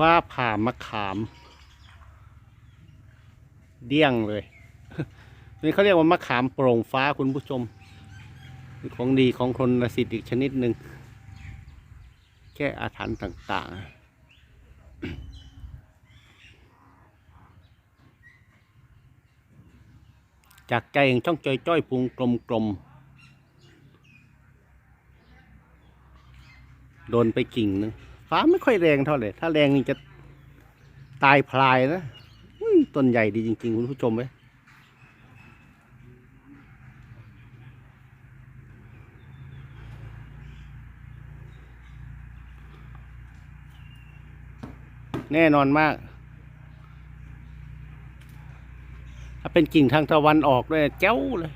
ฟ้าผ่ามะขาม เดี้ยงเลยนี่เขาเรียกว่ามะขามโปร่งฟ้าคุณผู้ชมของดีของคนละสิทธิ์อีกชนิดหนึ่งแก้อาถรรพ์ต่าง ๆจากใจแห่งช่องจอยจ้อยพุงกลมกลมๆโดนไปกิ่งหนึง ฟ้าไม่ค่อยแรงเท่าไหร่ถ้าแรงนี่จะตายพลายนะต้นใหญ่ดีจริง ๆ คุณผู้ชมเว้ยแน่นอนมาก ถ้าเป็นกิ่งทางตะวันออกด้วยเจ้าเลย